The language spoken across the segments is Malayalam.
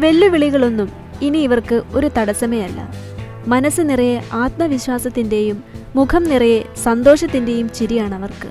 വെല്ലുവിളികളൊന്നും ഇനി ഇവർക്ക് ഒരു തടസ്സമേ അല്ല. മനസ്സ് നിറയെ ആത്മവിശ്വാസത്തിന്റെയും മുഖം നിറയെ സന്തോഷത്തിന്റെയും ചിരിയാണ് അവർക്ക്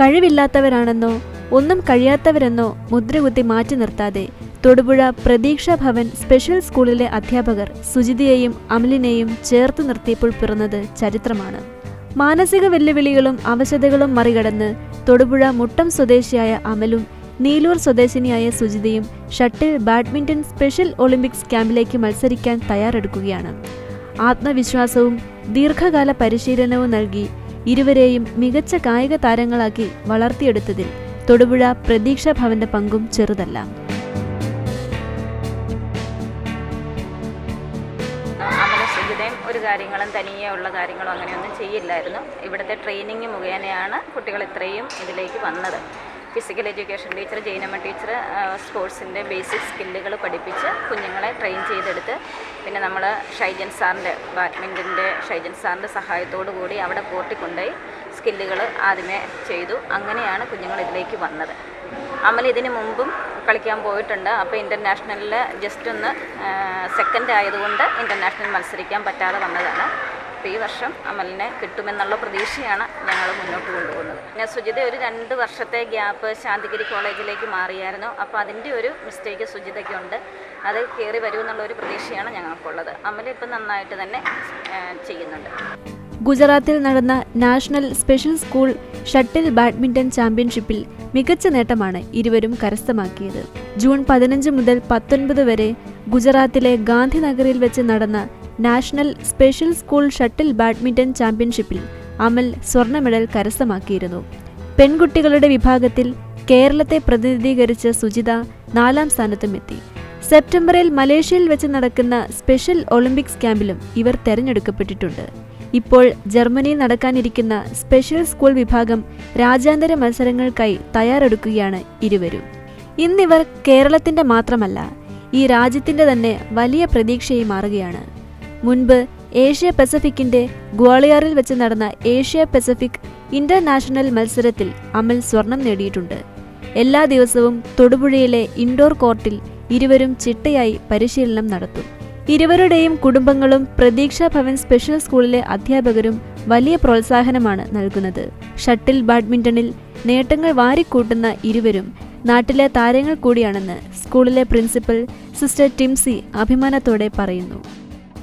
കഴിവില്ലാത്തവരാണെന്നോ ഒന്നും കഴിയാത്തവരെന്നോ മുദ്രകുത്തി മാറ്റി നിർത്താതെ തൊടുപുഴ പ്രതീക്ഷ ഭവൻ സ്പെഷ്യൽ സ്കൂളിലെ അധ്യാപകർ സുജിതയെയും അമലിനെയും ചേർത്ത് നിർത്തിയപ്പോൾ പിറന്നത് ചരിത്രമാണ്. മാനസിക വെല്ലുവിളികളും അവശതകളും മറികടന്ന് തൊടുപുഴ മുട്ടം സ്വദേശിയായ അമലും നീലൂർ സ്വദേശിനിയായ സുജിതയും ഷട്ടിൽ ബാഡ്മിന്റൺ സ്പെഷ്യൽ ഒളിമ്പിക്സ് ക്യാമ്പിലേക്ക് മത്സരിക്കാൻ തയ്യാറെടുക്കുകയാണ്. ആത്മവിശ്വാസവും ദീർഘകാല പരിശീലനവും നൽകി ഇരുവരെയും മികച്ച കായിക താരങ്ങളാക്കി വളർത്തിയെടുത്തതിൽ തൊടുപുഴ പ്രതീക്ഷ ഭവന്റെ പങ്കും ചെറുതല്ല. ഒരു കാര്യങ്ങളും തനിയെ ഉള്ള കാര്യങ്ങളും അങ്ങനെയൊന്നും ചെയ്യില്ലായിരുന്നു. ഇവിടുത്തെ ട്രെയിനിങ് മുഖേനയാണ് കുട്ടികൾ ഇത്രയും ഇതിലേക്ക് വന്നത്. Physical education teacher Jainamma teacher സ്പോർട്സിന്റെ basic സ്കില്ലുകൾ പഠിപ്പിച്ച് കുഞ്ഞുങ്ങളെ ട്രെയിൻ ചെയ്തെടുത്ത് പിന്നെ നമ്മൾ ഷൈജൻ സാറിന്റെ ബാഡ്മിന്റന്റെ ഷൈജൻ സാറിന്റെ സഹായത്തോടു കൂടി അവിടെ കോർട്ടിൽ സ്കില്ലുകൾ ആദ്യമേ ചെയ്തു. അങ്ങനെയാണ് കുഞ്ഞുങ്ങൾ ഇതിലേക്ക് വന്നത്. അമൽ ഇതിനു മുമ്പും കളിക്കാൻ പോയിട്ടുണ്ട്. അപ്പോൾ ഇന്റർനാഷണലിൽ ജസ്റ്റ് ഒന്ന് സെക്കൻഡ് ആയതുകൊണ്ട് ഇന്റർനാഷണൽ മത്സരിക്കാൻ പറ്റാതെ വന്നതാണ്. അപ്പോൾ ഈ വർഷം അമലിനെ കിട്ടുമെന്നുള്ള പ്രതീക്ഷയാണ് ഞങ്ങൾ മുന്നോട്ട് കൊണ്ടുപോകുന്നത്. പിന്നെ സുജിത ഒരു രണ്ട് വർഷത്തെ ഗ്യാപ്പ് ശാന്തിഗിരി കോളേജിലേക്ക് മാറിയായിരുന്നു. അപ്പോൾ അതിന്റെ ഒരു മിസ്റ്റേക്ക് സുജിതയ്ക്കുണ്ട് അത് കയറി വരുമെന്നുള്ള ഒരു പ്രതീക്ഷയാണ് ഞങ്ങൾക്കുള്ളത്. അമൽ ഇപ്പം നന്നായിട്ട് തന്നെ ചെയ്യുന്നുണ്ട്. ഗുജറാത്തിൽ നടന്ന national special school shuttle badminton ചാമ്പ്യൻഷിപ്പിൽ മികച്ച നേട്ടമാണ് ഇരുവരും കരസ്ഥമാക്കിയത്. ജൂൺ പതിനഞ്ച് മുതൽ പത്തൊൻപത് വരെ ഗുജറാത്തിലെ ഗാന്ധിനഗറിൽ വെച്ച് നടന്ന national special school shuttle badminton ചാമ്പ്യൻഷിപ്പിൽ അമൽ സ്വർണ മെഡൽ കരസ്ഥമാക്കിയിരുന്നു. പെൺകുട്ടികളുടെ വിഭാഗത്തിൽ കേരളത്തെ പ്രതിനിധീകരിച്ച സുജിത നാലാം സ്ഥാനത്തും എത്തി. സെപ്റ്റംബറിൽ മലേഷ്യയിൽ വെച്ച് നടക്കുന്ന സ്പെഷ്യൽ ഒളിമ്പിക്സ് ക്യാമ്പിലും ഇവർ തെരഞ്ഞെടുക്കപ്പെട്ടിട്ടുണ്ട്. ഇപ്പോൾ ജർമ്മനിയിൽ നടക്കാനിരിക്കുന്ന സ്പെഷ്യൽ സ്കൂൾ വിഭാഗം രാജ്യാന്തര മത്സരങ്ങൾക്കായി തയ്യാറെടുക്കുകയാണ് ഇരുവരും. ഇന്നിവർ കേരളത്തിന്റെ മാത്രമല്ല ഈ രാജ്യത്തിന്റെ തന്നെ വലിയ പ്രതീക്ഷയായി മാറുകയാണ്. മുൻപ് ഏഷ്യ പസഫിക്കിന്റെ ഗ്വാളിയാറിൽ വെച്ച് നടന്ന ഏഷ്യ പസഫിക് ഇന്റർനാഷണൽ മത്സരത്തിൽ അമൽ സ്വർണം നേടിയിട്ടുണ്ട്. എല്ലാ ദിവസവും തൊടുപുഴയിലെ ഇൻഡോർ കോർട്ടിൽ ഇരുവരും ചിട്ടയായി പരിശീലനം നടത്തും. ഇരുവരുടെയും കുടുംബങ്ങളും പ്രതീക്ഷാ ഭവൻ സ്പെഷ്യൽ സ്കൂളിലെ അധ്യാപകരും വലിയ പ്രോത്സാഹനമാണ് നൽകുന്നത്. ഷട്ടിൽ ബാഡ്മിന്റണിൽ നേട്ടങ്ങൾ വാരിക്കൂട്ടുന്ന ഇരുവരും നാട്ടിലെ താരങ്ങൾ കൂടിയാണെന്ന് സ്കൂളിലെ പ്രിൻസിപ്പൽ സിസ്റ്റർ ടിംസി അഭിമാനത്തോടെ പറയുന്നു.